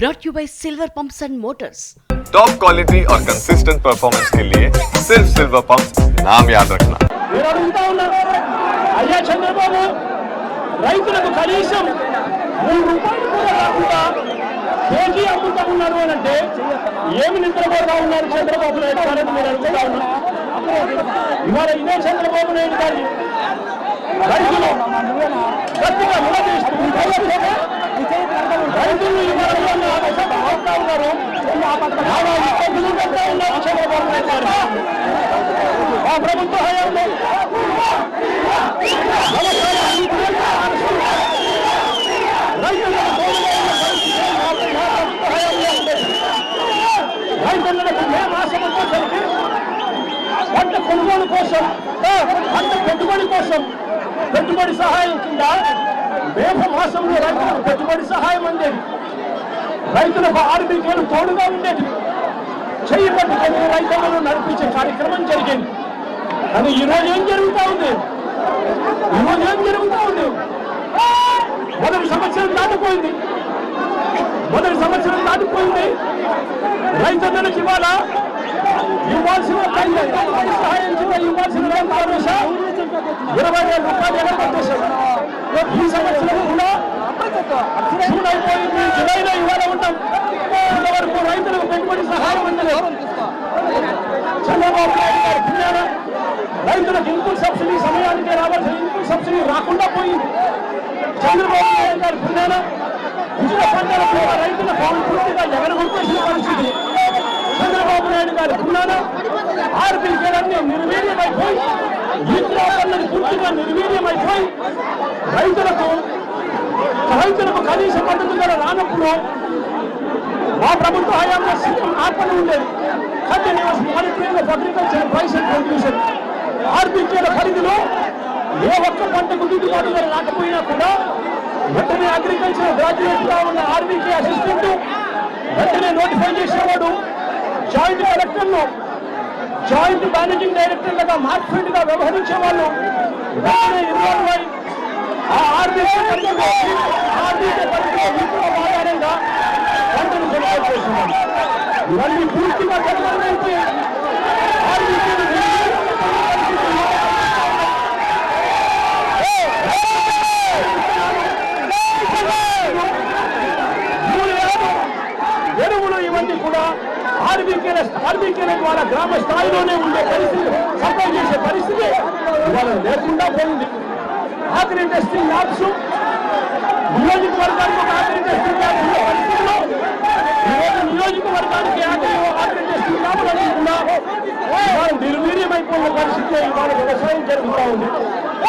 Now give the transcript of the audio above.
brought you by Silver Pumps and Motors. Top quality और consistent performance के लिए सिर्फ सिल्वर पंप नाम याद रखना నేను అడుగుతా ఉన్నా అయ్యా చంద్రబాబు రైతులకు కనీసం మూడు రూపాయలు కూడా రాకుండా కేజీ అమ్ముతా ఉన్నారు అని అంటే ఏమి నిద్రపోతా ఉన్నారు చంద్రబాబు నాయుడు గారు మీరు అడుగుతా ఉన్నా ఇవాళ ఇదే చంద్రబాబు నాయుడు గారిని రైతులు గట్టిగా నిలదీస్తూ రైతులు ఆ ప్రభుత్వ హయాంలో రైతులకు మాసం పంట కొనుగోలు కోసం పంట పెట్టుబడి కోసం పెట్టుబడి సహాయం కింద మేఘ మాసంలో రైతులకు పెట్టుబడి సహాయం అందేది రైతులకు ఆర్బీకేలు తోడుగా ఉండేది. చేయి పట్టుకొని రైతులను నడిపించే కార్యక్రమం జరిగింది. కానీ ఈరోజు ఏం జరుగుతూ ఉంది? ఈరోజు ఏం జరుగుతూ ఉంది? మొదటి సంవత్సరం దాటిపోయింది. మొదటి సంవత్సరం దాటిపోయింది. రైతన్నలకు ఇవాళ ఇవ్వాల్సిన ఇవ్వాల్సిన ఇరవై వేల రూపాయలు ఎగరగొట్టేశారు ఈ సంవత్సరం కూడా జూన్ అయిపోయింది జూలైలో ఇవాళ ఉంటాం. ఇంతవరకు రైతులకు పెట్టుబడి సహాయం అందలేదు. చంద్రబాబు నాయుడు గారు పుణ్యాన రైతులకు ఇన్పుట్ సబ్సిడీ సమయానికి రావాల్సిన ఇన్పుట్ సబ్సిడీ రాకుండా పోయింది. చంద్రబాబు నాయుడు గారు పుణ్యాన ఉచిత పంటల కూడా రైతుల పాలు పూర్తిగా ఎగరగొట్టేసిన పరిస్థితి. చంద్రబాబు నాయుడు గారు పుణ్యాన ఆర్థిక ఆర్బీకేలన్నీ నిర్వీర్యమైపోయి ఇంట్లో పూర్తిగా నిర్వీర్యమైపోయి రైతులకు రైతులకు కనీస మద్దతు ధర రానప్పుడు మా ప్రభుత్వ హయాంలో సీఎం ఆత్మని ఉండేది continuous monitoring of agriculture price and production ఆర్బీకేల పరిధిలో ఏ ఒక్క పంటకు గిట్టుబాటు ధర రాకపోయినా కూడా వెంటనే అగ్రికల్చర్ గ్రాడ్యుయేట్గా ఉన్న ఆర్బీకే అసిస్టెంట్ వెంటనే నోటిఫై చేసేవాడు. జాయింట్ కలెక్టర్లు జాయింట్ మేనేజింగ్ డైరెక్టర్లుగా మార్క్ఫీల్డ్గా వ్యవహరించే వాళ్ళు వెంటనే ఇన్వాల్వ్ అయి ఆ పంటను కొనుగోలు చేస్తున్నారు ఇవన్నీ పూర్తిగా కనుగొనైతే ఎరువులు ఇవన్నీ కూడా ఆర్బీకే ఆర్బీకేల ద్వారా గ్రామ స్థాయిలోనే ఉండే పరిస్థితి సప్లై చేసే పరిస్థితి ఇవాళ లేకుండా పోయింది ఆఖరి టెస్టింగ్ ల్యాబ్స్ నియోజకవర్గానికి ఒక ఆఖరి టెస్టింగ్ ల్యాబ్ ఉన్న పరిస్థితిలో ఈరోజు నియోజకవర్గానికి ఆఖరి ఆఖరి టెస్టింగ్ ల్యాబ్ లేకుండా ఇవాళ నిర్వీర్యమైపోయిన పరిస్థితి ఇవాళ వ్యవసాయం జరుగుతూ ఉంది